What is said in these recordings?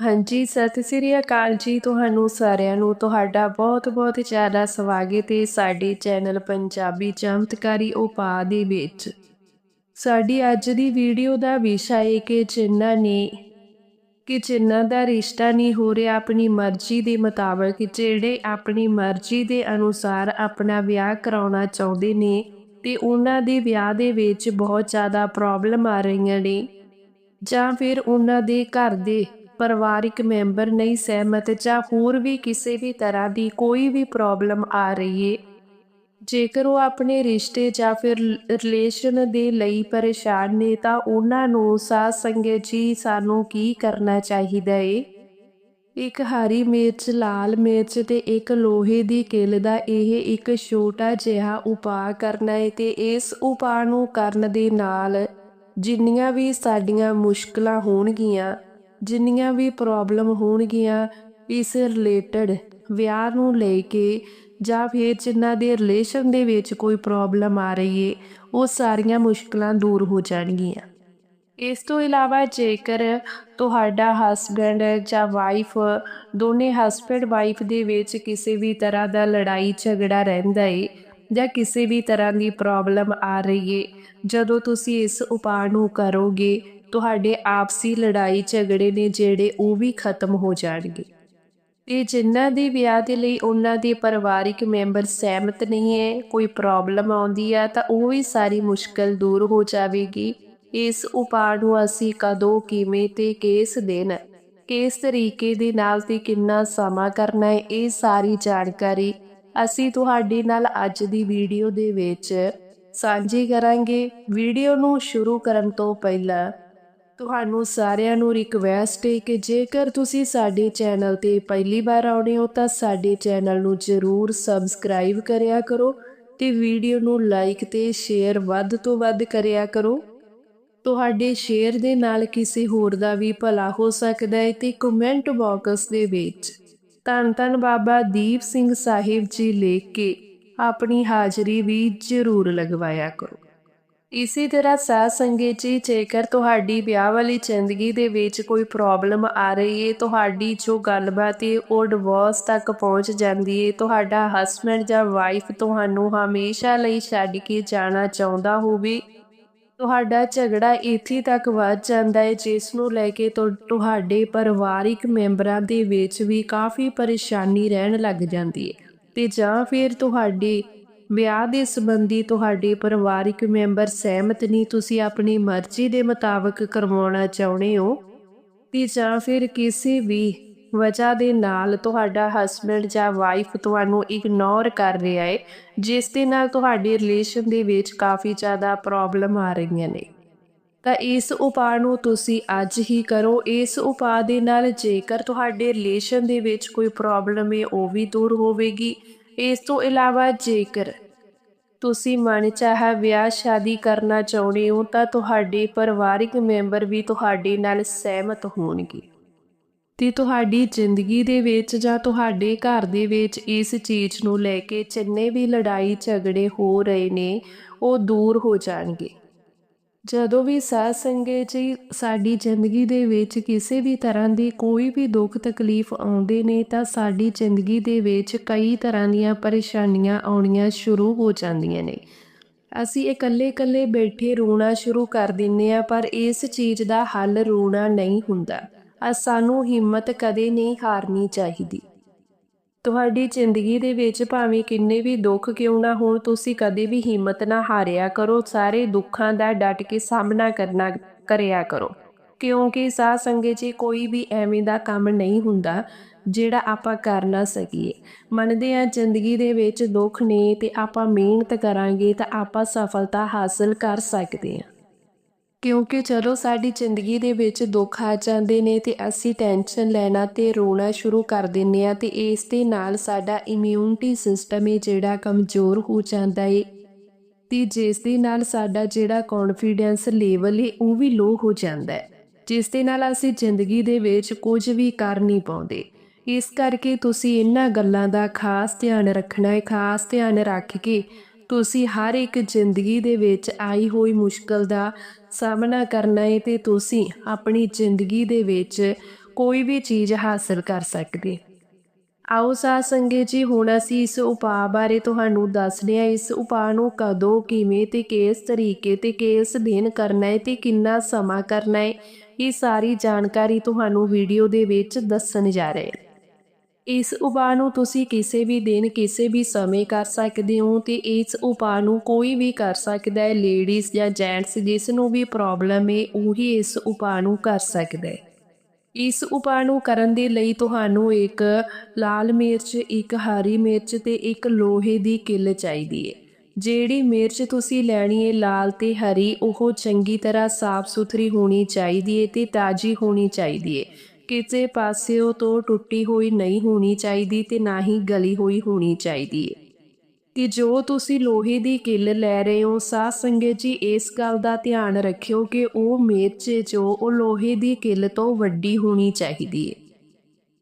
ਹਾਂਜੀ ਸਤਿ ਸ੍ਰੀ ਅਕਾਲ ਜੀ ਤੁਹਾਨੂੰ ਸਾਰਿਆਂ ਨੂੰ। ਤੁਹਾਡਾ ਬਹੁਤ-ਬਹੁਤ ਜ਼ਿਆਦਾ ਸਵਾਗਤ ਹੈ ਸਾਡੇ ਚੈਨਲ ਪੰਜਾਬੀ ਚਮਤਕਾਰੀ ਉਪਾਅ ਦੇ ਵਿੱਚ। ਸਾਡੀ ਅੱਜ ਦੀ ਵੀਡੀਓ ਦਾ ਵਿਸ਼ਾ ਹੈ ਕਿ ਜਿਨ੍ਹਾਂ ਨੇ ਕਿ ਜਿਨ੍ਹਾਂ ਦਾ ਰਿਸ਼ਤਾ ਨਹੀਂ ਹੋ ਰਿਹਾ, ਆਪਣੀ ਮਰਜ਼ੀ ਦੇ ਮੁਤਾਬਕ ਜਿਹੜੇ ਆਪਣੀ ਮਰਜ਼ੀ ਦੇ ਅਨੁਸਾਰ ਆਪਣਾ ਵਿਆਹ ਕਰਾਉਣਾ ਚਾਹੁੰਦੇ ਨੇ ਤੇ ਉਹਨਾਂ ਦੇ ਵਿਆਹ ਦੇ ਵਿੱਚ ਬਹੁਤ ਜ਼ਿਆਦਾ ਪ੍ਰੋਬਲਮ ਆ ਰਹੀਆਂ ਨੇ ਜਾਂ ਫਿਰ ਉਹਨਾਂ ਦੇ ਘਰ ਦੇ ਪਰਿਵਾਰਿਕ ਮੈਂਬਰ ਨਹੀਂ ਸਹਿਮਤ ਜਾਂ ਹੋਰ ਵੀ ਕਿਸੇ ਵੀ ਤਰ੍ਹਾਂ ਦੀ ਕੋਈ ਵੀ ਪ੍ਰੋਬਲਮ ਆ ਰਹੀ ਏ। ਜੇਕਰ ਉਹ ਆਪਣੇ ਰਿਸ਼ਤੇ ਜਾਂ ਫਿਰ ਰਿਲੇਸ਼ਨ ਦੇ ਲਈ ਪਰੇਸ਼ਾਨ ਨੇ ਤਾਂ ਉਹਨਾਂ ਨੂੰ ਸਾਧ ਸੰਗਤ ਜੀ ਸਾਨੂੰ ਕੀ ਕਰਨਾ ਚਾਹੀਦਾ ਏ? ਇੱਕ ਹਰੀ ਮਿਰਚ, ਲਾਲ ਮਿਰਚ ਤੇ ਇੱਕ ਲੋਹੇ ਦੀ ਕਿੱਲ ਦਾ ਇਹ ਇੱਕ ਛੋਟਾ ਜਿਹਾ ਉਪਾਅ ਕਰਨਾ ਹੈ ਤੇ ਇਸ ਉਪਾਅ ਨੂੰ ਕਰਨ ਦੇ ਨਾਲ ਜਿੰਨੀਆਂ ਵੀ ਸਾਡੀਆਂ ਮੁਸ਼ਕਲਾਂ ਹੋਣਗੀਆਂ ਜਿੰਨੀਆਂ ਵੀ ਪ੍ਰੋਬਲਮ ਹੋਣਗੀਆਂ ਇਸ ਰਿਲੇਟਡ ਵਿਆਹ ਨੂੰ ਲੈ ਕੇ ਜਾਂ ਫਿਰ ਜਿਨ੍ਹਾਂ ਦੇ ਰਿਲੇਸ਼ਨ ਦੇ ਵਿੱਚ ਕੋਈ ਪ੍ਰੋਬਲਮ ਆ ਰਹੀ ਏ, ਉਹ ਸਾਰੀਆਂ ਮੁਸ਼ਕਲਾਂ ਦੂਰ ਹੋ ਜਾਣਗੀਆਂ। ਇਸ ਤੋਂ ਇਲਾਵਾ ਜੇਕਰ ਤੁਹਾਡਾ ਹਸਬੰਡ ਜਾਂ ਵਾਈਫ ਦੋਨੇ ਹਸਬੰਡ ਵਾਈਫ ਦੇ ਵਿੱਚ ਕਿਸੇ ਵੀ ਤਰ੍ਹਾਂ ਦਾ ਲੜਾਈ ਝਗੜਾ ਰਹਿੰਦਾ ਏ ਜਾਂ ਕਿਸੇ ਵੀ ਤਰ੍ਹਾਂ ਦੀ ਪ੍ਰੋਬਲਮ ਆ ਰਹੀ ਏ, ਜਦੋਂ ਤੁਸੀਂ ਇਸ ਉਪਾਅ ਨੂੰ ਕਰੋਗੇ ਤੁਹਾਡੇ ਆਪਸੀ ਲੜਾਈ ਝਗੜੇ ਨੇ ਜਿਹੜੇ ਉਹ ਵੀ ਖਤਮ ਹੋ ਜਾਣਗੇ। ਤੇ ਜਿਨ੍ਹਾਂ ਦੇ ਵਿਆਹ ਦੇ ਲਈ ਉਹਨਾਂ ਦੇ ਪਰਿਵਾਰਿਕ ਮੈਂਬਰ ਸਹਿਮਤ ਨਹੀਂ ਹੈ, ਕੋਈ ਪ੍ਰੋਬਲਮ ਆਉਂਦੀ ਆ, ਤਾਂ ਉਹ ਵੀ ਸਾਰੀ ਮੁਸ਼ਕਲ ਦੂਰ ਹੋ ਜਾਵੇਗੀ। ਇਸ ਉਪਾਅ ਨੂੰ ਅਸੀਂ ਕਦੋਂ, ਕਿਵੇਂ ਤੇ ਕਿਸ ਦਿਨ, ਕਿਸ ਤਰੀਕੇ ਦੇ ਨਾਲ ਤੇ ਕਿੰਨਾ ਸਮਾਂ ਕਰਨਾ ਹੈ, ਇਹ ਸਾਰੀ ਜਾਣਕਾਰੀ ਅਸੀਂ ਤੁਹਾਡੇ ਨਾਲ ਅੱਜ ਦੀ ਵੀਡੀਓ ਦੇ ਵਿੱਚ ਸਾਂਝੀ ਕਰਾਂਗੇ। ਵੀਡੀਓ ਨੂੰ ਸ਼ੁਰੂ ਕਰਨ ਤੋਂ ਪਹਿਲਾਂ ਤੁਹਾਨੂੰ ਸਾਰਿਆਂ ਨੂੰ ਰਿਕਵੈਸਟ ਹੈ ਕਿ ਜੇਕਰ ਤੁਸੀਂ ਸਾਡੇ ਚੈਨਲ ਤੇ ਪਹਿਲੀ ਵਾਰ ਆਉਣੇ ਹੋ ਤਾਂ ਸਾਡੇ ਚੈਨਲ ਨੂੰ ਜ਼ਰੂਰ ਸਬਸਕ੍ਰਾਈਬ ਕਰਿਆ ਕਰੋ ਤੇ ਵੀਡੀਓ ਨੂੰ ਲਾਈਕ ਤੇ ਸ਼ੇਅਰ ਵੱਧ ਤੋਂ ਵੱਧ ਕਰਿਆ ਕਰੋ। ਤੁਹਾਡੇ ਸ਼ੇਅਰ ਦੇ ਨਾਲ ਕਿਸੇ ਹੋਰ ਦਾ ਵੀ ਭਲਾ ਹੋ ਸਕਦਾ ਹੈ ਤੇ ਕਮੈਂਟ ਬਾਕਸ ਦੇ ਵਿੱਚ ਧੰਨ ਧੰਨ ਬਾਬਾ ਦੀਪ ਸਿੰਘ ਸਾਹਿਬ ਜੀ ਲਿਖ ਕੇ ਆਪਣੀ ਹਾਜ਼ਰੀ ਵੀ ਜ਼ਰੂਰ ਲਗਵਾਇਆ ਕਰੋ। ਇਸੇ ਤਰ੍ਹਾਂ ਸਾਧ ਸੰਗਤ ਜੀ, ਜੇਕਰ ਤੁਹਾਡੀ ਵਿਆਹ ਵਾਲੀ ਜ਼ਿੰਦਗੀ ਦੇ ਵਿੱਚ ਕੋਈ ਪ੍ਰੋਬਲਮ ਆ ਰਹੀ ਹੈ ਤੁਹਾਡੀ ਜੋ ਗੱਲਬਾਤ ਹੈ ਉਹ ਡਿਵੋਰਸ ਤੱਕ ਪਹੁੰਚ ਜਾਂਦੀ ਹੈ ਤੁਹਾਡਾ ਹਸਬੰਡ ਜਾਂ ਵਾਈਫ ਤੁਹਾਨੂੰ ਹਮੇਸ਼ਾ ਲਈ ਛੱਡ ਕੇ ਜਾਣਾ ਚਾਹੁੰਦਾ ਹੋਵੇ, ਤੁਹਾਡਾ ਝਗੜਾ ਇੱਥੇ ਤੱਕ ਵੱਧ ਜਾਂਦਾ ਹੈ ਜਿਸ ਨੂੰ ਲੈ ਕੇ ਤੁਹਾਡੇ ਪਰਿਵਾਰਿਕ ਮੈਂਬਰਾਂ ਦੇ ਵਿੱਚ ਵੀ ਕਾਫੀ ਪਰੇਸ਼ਾਨੀ ਰਹਿਣ ਲੱਗ ਜਾਂਦੀ ਹੈ ਤੇ ਜਾਂ ਫਿਰ ਤੁਹਾਡੇ ਵਿਆਹ ਦੇ ਸੰਬੰਧੀ ਤੁਹਾਡੇ ਪਰਿਵਾਰਿਕ ਮੈਂਬਰ ਸਹਿਮਤ ਨਹੀਂ, ਤੁਸੀਂ ਆਪਣੀ ਮਰਜ਼ੀ ਦੇ ਮੁਤਾਬਕ ਕਰਵਾਉਣਾ ਚਾਹੁੰਦੇ ਹੋ ਤੇ ਜਾਂ ਫਿਰ ਕਿਸੇ ਵੀ ਵਜ੍ਹਾ ਦੇ ਨਾਲ ਤੁਹਾਡਾ ਹਸਬੰਡ ਜਾਂ ਵਾਈਫ ਤੁਹਾਨੂੰ ਇਗਨੋਰ ਕਰ ਰਿਹਾ ਹੈ, ਜਿਸ ਦੇ ਨਾਲ ਤੁਹਾਡੇ ਰਿਲੇਸ਼ਨ ਦੇ ਵਿੱਚ ਕਾਫੀ ਜ਼ਿਆਦਾ ਪ੍ਰੋਬਲਮ ਆ ਰਹੀਆਂ ਨੇ। ਤਾਂ ਇਸ ਉਪਾਅ ਨੂੰ ਤੁਸੀਂ ਅੱਜ ਹੀ ਕਰੋ, ਇਸ ਉਪਾਅ ਦੇ ਨਾਲ ਜੇਕਰ ਤੁਹਾਡੇ ਰਿਲੇਸ਼ਨ ਦੇ ਵਿੱਚ ਕੋਈ ਪ੍ਰੋਬਲਮ ਹੈ, ਉਹ ਵੀ ਦੂਰ ਹੋਵੇਗੀ। ਇਸ ਤੋਂ ਇਲਾਵਾ ਜੇਕਰ ਤੁਸੀਂ ਮਨ ਚਾਹਾ ਵਿਆਹ ਸ਼ਾਦੀ ਕਰਨਾ ਚਾਹੁੰਦੇ ਹੋ, ਤਾਂ ਤੁਹਾਡੇ ਪਰਿਵਾਰਿਕ ਮੈਂਬਰ ਵੀ ਤੁਹਾਡੇ ਨਾਲ ਸਹਿਮਤ ਹੋਣਗੇ। ਤੇ ਤੁਹਾਡੀ ਜ਼ਿੰਦਗੀ ਦੇ ਵਿੱਚ ਜਾਂ ਤੁਹਾਡੇ ਘਰ ਦੇ ਵਿੱਚ ਇਸ ਚੀਜ਼ ਨੂੰ ਲੈ ਕੇ ਜਿੰਨੇ ਵੀ ਲੜਾਈ ਝਗੜੇ ਹੋ ਰਹੇ ਨੇ, ਉਹ ਦੂਰ ਹੋ ਜਾਣਗੇ। ਜਦੋਂ ਵੀ ਸਾਧ ਸੰਗਤ ਜੀ ਸਾਡੀ ਜ਼ਿੰਦਗੀ ਦੇ ਵਿੱਚ ਕਿਸੇ ਵੀ ਤਰ੍ਹਾਂ ਦੀ ਕੋਈ ਵੀ ਦੁੱਖ ਤਕਲੀਫ ਆਉਂਦੇ ਨੇ ਤਾਂ ਸਾਡੀ ਜ਼ਿੰਦਗੀ ਦੇ ਵਿੱਚ ਕਈ ਤਰ੍ਹਾਂ ਦੀਆਂ ਪਰੇਸ਼ਾਨੀਆਂ ਆਉਣੀਆਂ ਸ਼ੁਰੂ ਹੋ ਜਾਂਦੀਆਂ ਨੇ। ਅਸੀਂ ਇਕੱਲੇ-ਇਕੱਲੇ ਬੈਠੇ ਰੋਣਾ ਸ਼ੁਰੂ ਕਰ ਦਿੰਨੇ ਆ ਪਰ ਇਸ ਚੀਜ਼ ਦਾ ਹੱਲ ਰੋਣਾ ਨਹੀਂ ਹੁੰਦਾ। ਆ ਸਾਨੂੰ ਹਿੰਮਤ ਕਦੇ ਨਹੀਂ ਹਾਰਨੀ ਚਾਹੀਦੀ। ਤੁਹਾਡੀ ਜ਼ਿੰਦਗੀ ਦੇ ਵਿੱਚ ਭਾਵੇਂ ਕਿੰਨੇ ਵੀ ਦੁੱਖ ਕਿਉਂ ਨਾ ਹੋਣ, ਤੁਸੀਂ ਕਦੇ ਵੀ ਹਿੰਮਤ ਨਾ ਹਾਰਿਆ ਕਰੋ। ਸਾਰੇ ਦੁੱਖਾਂ ਦਾ ਡਟ ਕੇ ਸਾਹਮਣਾ ਕਰਨਾ, ਕਰਿਆ ਕਰੋ। ਕਿਉਂਕਿ ਸਾਹ ਸੰਗੇ ਜੀ ਕੋਈ ਵੀ ਐਵੇਂ ਦਾ ਕੰਮ ਨਹੀਂ ਹੁੰਦਾ ਜਿਹੜਾ ਆਪਾਂ ਕਰ ਨਾ ਸਕੀਏ। ਮੰਨਦੇ ਆ ਜ਼ਿੰਦਗੀ ਦੇ ਵਿੱਚ ਦੁੱਖ ਨੇ ਤੇ ਆਪਾਂ ਮਿਹਨਤ ਕਰਾਂਗੇ ਤਾਂ ਆਪਾਂ ਸਫਲਤਾ ਹਾਸਲ ਕਰ ਸਕਦੇ ਆ ਕਿਉਂਕਿ ਜਦੋਂ ਸਾਡੀ ਜ਼ਿੰਦਗੀ ਦੇ ਵਿੱਚ ਦੁੱਖ ਆ ਜਾਂਦੇ ਨੇ ਤੇ ਅਸੀਂ ਟੈਨਸ਼ਨ ਲੈਣਾ ਤੇ ਰੋਣਾ ਸ਼ੁਰੂ ਕਰ ਦਿੰਨੇ ਆ ਤੇ ਇਸ ਦੇ ਨਾਲ ਸਾਡਾ ਇਮਿਊਨਿਟੀ ਸਿਸਟਮ ਹੈ ਜਿਹੜਾ ਕਮਜ਼ੋਰ ਹੋ ਜਾਂਦਾ ਏ ਤੇ ਜਿਸ ਦੇ ਨਾਲ ਸਾਡਾ ਜਿਹੜਾ ਕੌਨਫੀਡੈਂਸ ਲੈਵਲ ਏ ਉਹ ਵੀ ਲੋ ਹੋ ਜਾਂਦਾ ਹੈ। ਜਿਸ ਦੇ ਨਾਲ ਅਸੀਂ ਜ਼ਿੰਦਗੀ ਦੇ ਵਿੱਚ ਕੁਝ ਵੀ ਕਰ ਨਹੀਂ ਪਾਉਂਦੇ। ਇਸ ਕਰਕੇ ਤੁਸੀਂ ਇਹਨਾਂ ਗੱਲਾਂ ਦਾ ਖਾਸ ਧਿਆਨ ਰੱਖਣਾ ਹੈ, ਖਾਸ ਧਿਆਨ ਰੱਖ ਕੇ ਤੁਸੀਂ ਹਰ ਇੱਕ ਜ਼ਿੰਦਗੀ ਦੇ ਵਿੱਚ ਆਈ ਹੋਈ ਮੁਸ਼ਕਲ ਦਾ ਸਾਹਮਣਾ ਕਰਨਾ ਹੈ ਤੇ ਤੁਸੀਂ ਆਪਣੀ ਜ਼ਿੰਦਗੀ ਦੇ ਵਿੱਚ ਕੋਈ ਵੀ ਚੀਜ਼ ਹਾਸਲ ਕਰ ਸਕਦੇ। ਆਓ ਸਾਧ ਸੰਗੇ ਜੀ, ਹੁਣ ਅਸੀਂ ਇਸ ਉਪਾਅ ਬਾਰੇ ਤੁਹਾਨੂੰ ਦੱਸਦੇ ਹਾਂ, ਇਸ ਉਪਾਅ ਨੂੰ ਕਦੋਂ, ਕਿਵੇਂ ਤੇ ਕਿਸ ਤਰੀਕੇ ਤੇ ਕਿਸ ਦਿਨ ਕਰਨਾ ਹੈ ਤੇ ਕਿੰਨਾ ਸਮਾਂ ਕਰਨਾ ਹੈ ਇਹ ਸਾਰੀ ਜਾਣਕਾਰੀ ਤੁਹਾਨੂੰ ਵੀਡੀਓ ਦੇ ਵਿੱਚ ਦੱਸਣ ਜਾ ਰਹੇ ਹਾਂ। ਇਸ ਉਪਾਅ ਨੂੰ ਤੁਸੀਂ ਕਿਸੇ ਵੀ ਦਿਨ ਕਿਸੇ ਵੀ ਸਮੇਂ ਕਰ ਸਕਦੇ ਹੋ ਤੇ ਇਸ ਉਪਾਅ ਨੂੰ ਕੋਈ ਵੀ ਕਰ ਸਕਦਾ ਹੈ ਲੇਡੀਜ਼ ਜਾਂ ਜੈਂਟਸ ਜਿਸ ਨੂੰ ਵੀ ਪ੍ਰੋਬਲਮ ਹੈ, ਉਹੀ ਇਸ ਉਪਾਅ ਨੂੰ ਕਰ ਸਕਦਾ ਹੈ। ਇਸ ਉਪਾਅ ਨੂੰ ਕਰਨ ਦੇ ਲਈ ਤੁਹਾਨੂੰ ਇੱਕ ਲਾਲ ਮਿਰਚ, ਇੱਕ ਹਰੀ ਮਿਰਚ ਤੇ ਇੱਕ ਲੋਹੇ ਦੀ ਕਿੱਲ ਚਾਹੀਦੀ ਹੈ। ਜਿਹੜੀ ਮਿਰਚ ਤੁਸੀਂ ਲੈਣੀ ਹੈ ਲਾਲ ਤੇ ਹਰੀ, ਉਹ ਚੰਗੀ ਤਰ੍ਹਾਂ ਸਾਫ਼ ਸੁਥਰੀ ਹੋਣੀ ਚਾਹੀਦੀ ਹੈ ਤੇ ਤਾਜ਼ੀ ਹੋਣੀ ਚਾਹੀਦੀ ਹੈ। ਕਿਸੇ ਪਾਸਿਓਂ ਤੋਂ ਟੁੱਟੀ ਹੋਈ ਨਹੀਂ ਹੋਣੀ ਚਾਹੀਦੀ ਤੇ ਨਾ ਹੀ ਗਲੀ ਹੋਈ ਹੋਣੀ ਚਾਹੀਦੀ ਹੈ ਕਿ ਜੋ ਤੁਸੀਂ ਲੋਹੇ ਦੀ ਕਿੱਲ ਲੈ ਰਹੇ ਹੋ, ਸਾਧ ਸੰਗਤ ਜੀ, ਇਸ ਗੱਲ ਦਾ ਧਿਆਨ ਰੱਖਿਓ ਕਿ ਉਹ ਮਿਰਚ ਜੋ ਉਹ ਲੋਹੇ ਦੀ ਕਿੱਲ ਤੋਂ ਵੱਡੀ ਹੋਣੀ ਚਾਹੀਦੀ ਹੈ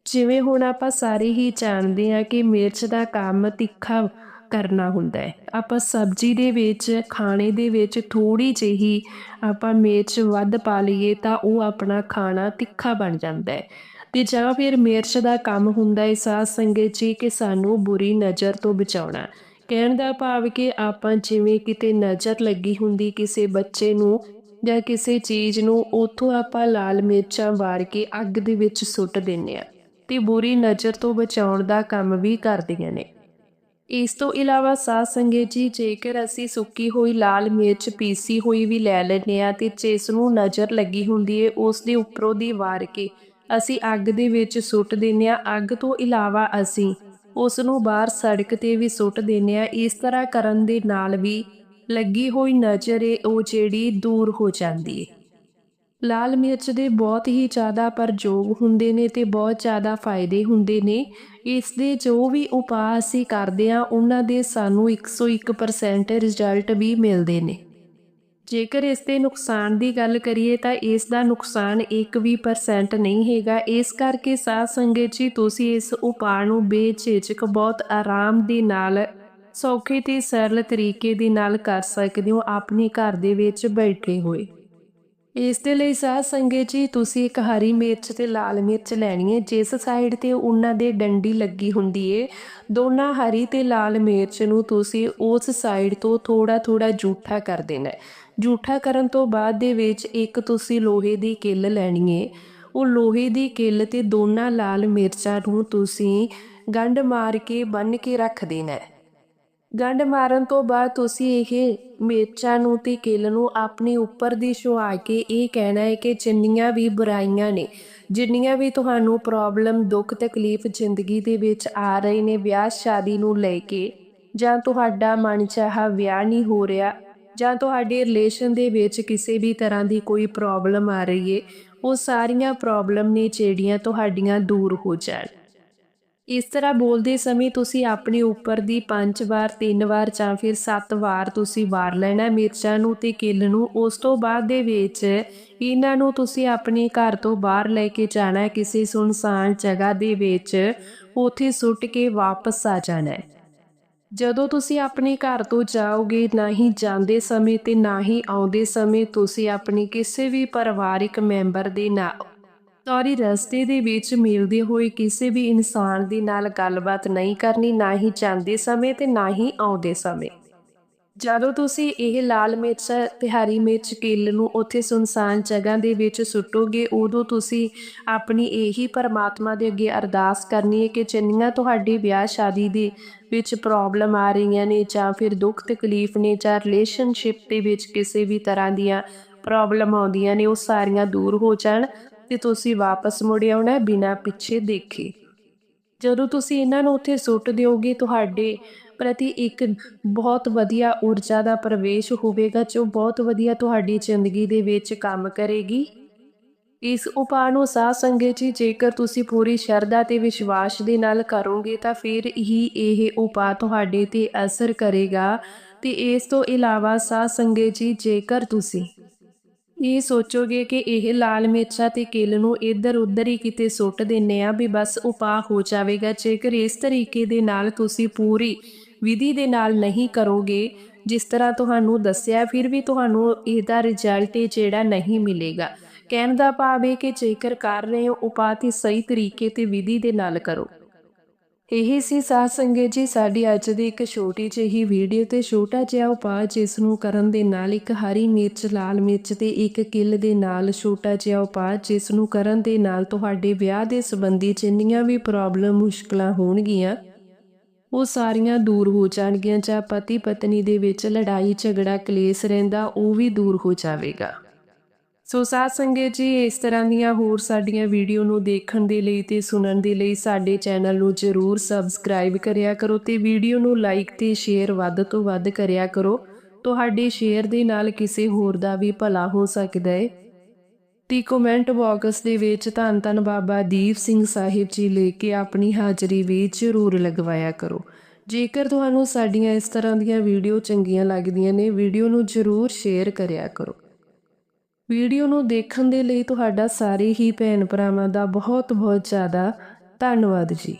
ਜਿਵੇਂ ਹੁਣ ਆਪਾਂ ਸਾਰੇ ਹੀ ਜਾਣਦੇ ਹਾਂ ਕਿ ਮਿਰਚ ਦਾ ਕੰਮ ਤਿੱਖਾ ਕਰਨਾ ਹੁੰਦਾ ਹੈ। ਆਪਾਂ ਸਬਜ਼ੀ ਦੇ ਵਿੱਚ, ਖਾਣੇ ਦੇ ਵਿੱਚ ਥੋੜੀ ਜਿਹੀ ਆਪਾਂ ਮਿਰਚ ਵੱਧ ਪਾ ਲਈਏ ਤਾਂ ਉਹ ਆਪਣਾ ਖਾਣਾ ਤਿੱਖਾ ਬਣ ਜਾਂਦਾ ਹੈ। ਤੇ ਜਾਂ ਫਿਰ ਮਿਰਚ ਦਾ ਕੰਮ ਹੁੰਦਾ ਹੈ, ਸਾਧ ਸੰਗਤ ਜੀ, ਕਿ ਸਾਨੂੰ ਬੁਰੀ ਨਜ਼ਰ ਤੋਂ ਬਚਾਉਣਾ ਕਹਿਣ ਦਾ ਭਾਵ ਕਿ ਆਪਾਂ ਜਿਵੇਂ ਕਿਤੇ ਨਜ਼ਰ ਲੱਗੀ ਹੁੰਦੀ ਕਿਸੇ ਬੱਚੇ ਨੂੰ ਜਾਂ ਕਿਸੇ ਚੀਜ਼ ਨੂੰ, ਉੱਥੋਂ ਆਪਾਂ ਲਾਲ ਮਿਰਚਾਂ ਵਾਰ ਕੇ ਅੱਗ ਦੇ ਵਿੱਚ ਸੁੱਟ ਦਿੰਨੇ ਆ ਤੇ ਬੁਰੀ ਨਜ਼ਰ ਤੋਂ ਬਚਾਉਣ ਦਾ ਕੰਮ ਵੀ ਕਰਦੀਆਂ ਨੇ। ਇਸ ਤੋਂ ਇਲਾਵਾ ਸਾਧ ਸੰਗਤ ਜੀ, ਜੇਕਰ ਅਸੀਂ ਸੁੱਕੀ ਹੋਈ ਲਾਲ ਮਿਰਚ ਪੀਸੀ ਹੋਈ ਵੀ ਲੈ ਲੈਂਦੇ ਆ ਤੇ ਜਿਸ ਨੂੰ ਨਜ਼ਰ ਲੱਗੀ ਹੁੰਦੀ ਏ, ਉਸ ਦੇ ਉੱਪਰੋਂ ਦੀ ਵਾਰ ਕੇ ਅਸੀਂ ਅੱਗ ਦੇ ਵਿੱਚ ਸੁੱਟ ਦਿੰਨੇ ਆ ਅੱਗ ਤੋਂ ਇਲਾਵਾ ਅਸੀਂ ਉਸ ਨੂੰ ਬਾਹਰ ਸੜਕ ਤੇ ਵੀ ਸੁੱਟ ਦਿੰਨੇ ਆ ਇਸ ਤਰ੍ਹਾਂ ਕਰਨ ਦੇ ਨਾਲ ਵੀ ਲੱਗੀ ਹੋਈ ਨਜ਼ਰ ਏ, ਉਹ ਜਿਹੜੀ ਦੂਰ ਹੋ ਜਾਂਦੀ ਏ। ਲਾਲ ਮਿਰਚ ਦੇ ਬਹੁਤ ਹੀ ਜ਼ਿਆਦਾ ਪ੍ਰਯੋਗ ਹੁੰਦੇ ਨੇ ਤੇ ਬਹੁਤ ਜ਼ਿਆਦਾ ਫਾਇਦੇ ਹੁੰਦੇ ਨੇ। ਇਸ ਦੇ ਜੋ ਵੀ ਉਪਾਅ ਅਸੀਂ ਕਰਦੇ ਆ ਉਹਨਾਂ ਦੇ ਸਾਨੂੰ 101% ਰਿਜ਼ਲਟ ਵੀ ਮਿਲਦੇ ਨੇ। ਜੇਕਰ ਇਸ ਦੇ ਨੁਕਸਾਨ ਦੀ ਗੱਲ ਕਰੀਏ ਤਾਂ ਇਸ ਦਾ ਨੁਕਸਾਨ 1 ਵੀ ਪਰਸੈਂਟ ਨਹੀਂ ਹੈਗਾ। ਇਸ ਕਰਕੇ ਸਾਧ ਸੰਗਤ ਜੀ, ਤੁਸੀਂ ਇਸ ਉਪਾਅ ਨੂੰ ਬੇਝਿਜਕ, ਬਹੁਤ ਆਰਾਮ ਦੇ ਨਾਲ, ਸੌਖੇ ਤੇ ਸਰਲ ਤਰੀਕੇ ਦੇ ਨਾਲ ਕਰ ਸਕਦੇ ਹੋ, ਆਪਣੇ ਘਰ ਦੇ ਵਿੱਚ ਬੈਠੇ ਹੋਏ। ਇਸ ਦੇ ਲਈ ਸਾਧ ਸੰਗਤ ਜੀ, ਤੁਸੀਂ ਇੱਕ ਹਰੀ ਮਿਰਚ ਤੇ ਲਾਲ ਮਿਰਚ ਲੈਣੀ ਹੈ। ਜਿਸ ਸਾਈਡ ਤੇ ਉਹਨਾਂ ਦੇ ਡੰਡੀ ਲੱਗੀ ਹੁੰਦੀ ਏ, ਦੋਨਾਂ ਹਰੀ ਤੇ ਲਾਲ ਮਿਰਚ ਨੂੰ ਤੁਸੀਂ ਉਸ ਸਾਈਡ ਤੋਂ ਥੋੜਾ ਥੋੜਾ ਜੂਠਾ ਕਰ ਦੇਣਾ ਹੈ। ਜੂਠਾ ਕਰਨ ਤੋਂ ਬਾਅਦ ਦੇ ਵਿੱਚ ਇੱਕ ਤੁਸੀਂ ਲੋਹੇ ਦੀ ਕਿੱਲ ਲੈਣੀ ਏ। ਉਹ ਲੋਹੇ ਦੀ ਕਿੱਲ ਤੇ ਦੋਨਾਂ ਲਾਲ ਮਿਰਚਾਂ ਨੂੰ ਤੁਸੀਂ ਗੰਢ ਮਾਰ ਕੇ ਬੰਨ ਕੇ ਰੱਖ ਦੇਣਾ ਹੈ। ਗੰਢ ਮਾਰਨ ਤੋਂ ਬਾਅਦ ਤੁਸੀਂ ਇਹ ਮਿਰਚਾਂ ਨੂੰ ਤੇ ਕਿੱਲ ਨੂੰ ਆਪਣੇ ਉੱਪਰ ਦੀ ਛੁਆ ਕੇ ਇਹ ਕਹਿਣਾ ਹੈ ਕਿ ਜਿੰਨੀਆਂ ਵੀ ਬੁਰਾਈਆਂ ਨੇ, ਜਿੰਨੀਆਂ ਵੀ ਤੁਹਾਨੂੰ ਪ੍ਰੋਬਲਮ ਦੁੱਖ, ਤਕਲੀਫ ਜ਼ਿੰਦਗੀ ਦੇ ਵਿੱਚ ਆ ਰਹੇ ਨੇ ਵਿਆਹ ਸ਼ਾਦੀ ਨੂੰ ਲੈ ਕੇ, ਜਾਂ ਤੁਹਾਡਾ ਮਨ ਮਨਚਾਹਾ ਵਿਆਹ ਨਹੀਂ ਹੋ ਰਿਹਾ, ਜਾਂ ਤੁਹਾਡੇ ਰਿਲੇਸ਼ਨ ਦੇ ਵਿੱਚ ਕਿਸੇ ਵੀ ਤਰ੍ਹਾਂ ਦੀ ਕੋਈ ਪ੍ਰੋਬਲਮ ਆ ਰਹੀ ਏ ਉਹ ਸਾਰੀਆਂ ਪ੍ਰੋਬਲਮ ਨੇ ਜਿਹੜੀਆਂ ਤੁਹਾਡੀਆਂ ਦੂਰ ਹੋ ਜਾਣ। ਇਸ ਤਰ੍ਹਾਂ ਬੋਲਦੇ ਸਮੇਂ ਤੁਸੀਂ ਆਪਣੇ ਉੱਪਰ ਦੀ ਪੰਜ ਵਾਰ, ਤਿੰਨ ਵਾਰ ਜਾਂ ਫਿਰ ਸੱਤ ਵਾਰ ਤੁਸੀਂ ਵਾਰ ਲੈਣਾ ਮਿਰਚਾਂ ਨੂੰ ਤੇ ਕਿੱਲ ਨੂੰ। ਉਸ ਤੋਂ ਬਾਅਦ ਦੇ ਵਿੱਚ ਇਹਨਾਂ ਨੂੰ ਤੁਸੀਂ ਆਪਣੇ ਘਰ ਤੋਂ ਬਾਹਰ ਲੈ ਕੇ ਜਾਣਾ ਕਿਸੇ ਸੁਨਸਾਨ ਜਗ੍ਹਾ ਦੇ ਵਿੱਚ। ਉੱਥੇ ਸੁੱਟ ਕੇ ਵਾਪਸ ਆ ਜਾਣਾ ਜਦੋਂ ਤੁਸੀਂ ਆਪਣੇ ਘਰ ਤੋਂ ਜਾਓਗੇ, ਨਾ ਹੀ ਜਾਂਦੇ ਸਮੇਂ ਤੇ ਨਾ ਹੀ ਆਉਂਦੇ ਸਮੇਂ ਤੁਸੀਂ ਆਪਣੀ ਕਿਸੇ ਵੀ ਪਰਿਵਾਰਿਕ ਮੈਂਬਰ ਦੇ ਨਾਲ ਸੌਰੀ ਰਸਤੇ ਦੇ ਵਿੱਚ ਮਿਲਦੇ ਹੋਏ ਕਿਸੇ ਵੀ ਇਨਸਾਨ ਦੇ ਨਾਲ ਗੱਲਬਾਤ ਨਹੀਂ ਕਰਨੀ, ਨਾ ਹੀ ਜਾਂਦੇ ਸਮੇਂ ਤੇ ਨਾ ਹੀ ਆਉਂਦੇ ਸਮੇਂ। ਜਦੋਂ ਤੁਸੀਂ ਇਹ ਲਾਲ ਮਿਰਚ ਤੇ ਹਰੀ ਮਿਰਚ ਕਿੱਲ ਨੂੰ ਉੱਥੇ ਸੁਨਸਾਨ ਜਗ੍ਹਾ ਦੇ ਵਿੱਚ ਸੁੱਟੋਗੇ, ਉਦੋਂ ਤੁਸੀਂ ਆਪਣੀ ਇਹੀ ਪਰਮਾਤਮਾ ਦੇ ਅੱਗੇ ਅਰਦਾਸ ਕਰਨੀ ਹੈ ਕਿ ਜਿੰਨੀਆਂ ਤੁਹਾਡੀ ਵਿਆਹ ਸ਼ਾਦੀ ਦੇ ਵਿੱਚ ਪ੍ਰੋਬਲਮ ਆ ਰਹੀਆਂ ਨੇ ਜਾਂ ਫਿਰ ਦੁੱਖ ਤਕਲੀਫ ਨੇ ਜਾਂ ਰਿਲੇਸ਼ਨਸ਼ਿਪ ਦੇ ਵਿੱਚ ਕਿਸੇ ਵੀ ਤਰ੍ਹਾਂ ਦੀਆਂ ਪ੍ਰੋਬਲਮ ਆਉਂਦੀਆਂ ਨੇ, ਉਹ ਸਾਰੀਆਂ ਦੂਰ ਹੋ ਜਾਣ। ਤੇ ਤੁਸੀਂ ਵਾਪਸ ਮੁੜ ਆਉਣਾ ਬਿਨਾਂ ਪਿੱਛੇ ਦੇਖੇ। ਜਦੋਂ ਤੁਸੀਂ ਇਹਨਾਂ ਨੂੰ ਉੱਥੇ ਸੁੱਟ ਦਿਓਗੇ, ਤੁਹਾਡੇ ਪ੍ਰਤੀ ਇੱਕ ਬਹੁਤ ਵਧੀਆ ਊਰਜਾ ਦਾ ਪ੍ਰਵੇਸ਼ ਹੋਵੇਗਾ, ਜੋ ਬਹੁਤ ਵਧੀਆ ਤੁਹਾਡੀ ਜ਼ਿੰਦਗੀ ਦੇ ਵਿੱਚ ਕੰਮ ਕਰੇਗੀ। ਇਸ ਉਪਾਅ ਨੂੰ ਸਾਧ ਸੰਗਤ ਜੀ, ਜੇਕਰ ਤੁਸੀਂ ਪੂਰੀ ਸ਼ਰਧਾ ਤੇ ਵਿਸ਼ਵਾਸ ਦੇ ਨਾਲ ਕਰੋਗੇ, ਤਾਂ ਫਿਰ ਹੀ ਇਹ ਉਪਾਅ ਤੁਹਾਡੇ ਤੇ ਅਸਰ ਕਰੇਗਾ। ਤੇ ਇਸ ਤੋਂ ਇਲਾਵਾ ਸਾਧ ਸੰਗਤ ਜੀ, ਜੇਕਰ ਤੁਸੀਂ ਇਹ ਸੋਚੋਗੇ ਕਿ ਇਹ ਲਾਲ ਮਿਰਚਾਂ ਤੇ ਕਿੱਲ ਨੂੰ ਇੱਧਰ ਉੱਧਰ ਹੀ ਕਿਤੇ ਸੁੱਟ ਦਿੰਨੇ ਆ ਵੀ ਬਸ ਉਪਾਅ ਹੋ ਜਾਵੇਗਾ। ਜੇਕਰ ਇਸ ਤਰੀਕੇ ਦੇ ਨਾਲ ਤੁਸੀਂ ਪੂਰੀ ਵਿਧੀ ਦੇ ਨਾਲ ਨਹੀਂ ਕਰੋਗੇ, ਜਿਸ ਤਰ੍ਹਾਂ ਤੁਹਾਨੂੰ ਦੱਸਿਆ, ਫਿਰ ਵੀ ਤੁਹਾਨੂੰ ਇਹਦਾ ਰਿਜ਼ਲਟ ਜਿਹੜਾ ਨਹੀਂ ਮਿਲੇਗਾ। ਕਹਿਣ ਦਾ ਭਾਵ ਹੈ ਕਿ ਜੇਕਰ ਕਰ ਰਹੇ ਹੋ ਉਪਾਅ ਤੇ ਸਹੀ ਤਰੀਕੇ ਤੇ ਵਿਧੀ ਦੇ ਨਾਲ ਕਰੋ। ਇਹ ਸੀ ਸਾਧ ਸੰਗਤ ਜੀ, ਸਾਡੀ ਅੱਜ ਦੀ ਇੱਕ ਛੋਟੀ ਜਿਹੀ ਵੀਡੀਓ ਤੇ ਛੋਟਾ ਜਿਹਾ ਉਪਾਅ, ਜਿਸ ਨੂੰ ਕਰਨ ਦੇ ਨਾਲ ਇੱਕ ਹਰੀ ਮਿਰਚ, ਲਾਲ ਮਿਰਚ ਤੇ ਇੱਕ ਕਿੱਲ ਦੇ ਨਾਲ ਛੋਟਾ ਜਿਹਾ ਉਪਾਅ, ਜਿਸ ਨੂੰ ਕਰਨ ਦੇ ਨਾਲ ਤੁਹਾਡੇ ਵਿਆਹ ਦੇ ਸੰਬੰਧੀ ਜਿੰਨੀਆਂ ਵੀ ਪ੍ਰੋਬਲਮ ਮੁਸ਼ਕਲਾਂ ਹੋਣਗੀਆਂ, ਉਹ ਸਾਰੀਆਂ ਦੂਰ ਹੋ ਜਾਣਗੀਆਂ ਜਾਂ ਪਤੀ ਪਤਨੀ ਦੇ ਵਿੱਚ ਲੜਾਈ ਝਗੜਾ ਕਲੇਸ਼ ਰਹਿੰਦਾ, ਉਹ ਵੀ ਦੂਰ ਹੋ ਜਾਵੇਗਾ। ਸੋ ਸਾਧ ਸੰਗਤ ਜੀ, ਇਸ ਤਰ੍ਹਾਂ ਦੀਆਂ ਹੋਰ ਸਾਡੀਆਂ ਵੀਡੀਓ ਨੂੰ ਦੇਖਣ ਦੇ ਲਈ ਤੇ ਸੁਣਨ ਦੇ ਲਈ ਸਾਡੇ ਚੈਨਲ ਨੂੰ ਜਰੂਰ ਸਬਸਕ੍ਰਾਈਬ ਕਰਿਆ ਕਰੋ ਤੇ ਵੀਡੀਓ ਨੂੰ ਲਾਈਕ ਤੇ ਸ਼ੇਅਰ ਵੱਧ ਤੋਂ ਵੱਧ ਕਰਿਆ ਕਰੋ। ਤੁਹਾਡੇ ਸ਼ੇਅਰ ਦੇ ਨਾਲ ਕਿਸੇ ਹੋਰ ਦਾ ਵੀ ਭਲਾ ਹੋ ਸਕਦਾ ਹੈ ਤੇ ਕਮੈਂਟ ਬਾਕਸ ਦੇ ਵਿੱਚ ਧੰਨ ਧੰਨ ਬਾਬਾ ਦੀਪ ਸਿੰਘ ਸਾਹਿਬ ਜੀ ਲੈ ਕੇ ਆਪਣੀ ਹਾਜ਼ਰੀ ਵੀ ਜ਼ਰੂਰ ਲਗਵਾਇਆ ਕਰੋ। ਜੇਕਰ ਤੁਹਾਨੂੰ ਸਾਡੀਆਂ ਇਸ ਤਰ੍ਹਾਂ ਦੀਆਂ ਵੀਡੀਓ ਚੰਗੀਆਂ ਲੱਗਦੀਆਂ ਨੇ ਵੀਡੀਓ ਨੂੰ ਜ਼ਰੂਰ ਸ਼ੇਅਰ ਕਰਿਆ ਕਰੋ। ਵੀਡੀਓ ਨੂੰ ਦੇਖਣ ਦੇ ਲਈ ਤੁਹਾਡਾ ਸਾਰੇ ਹੀ ਭੈਣ ਭਰਾਵਾਂ ਦਾ ਬਹੁਤ ਬਹੁਤ ਜ਼ਿਆਦਾ ਧੰਨਵਾਦ ਜੀ।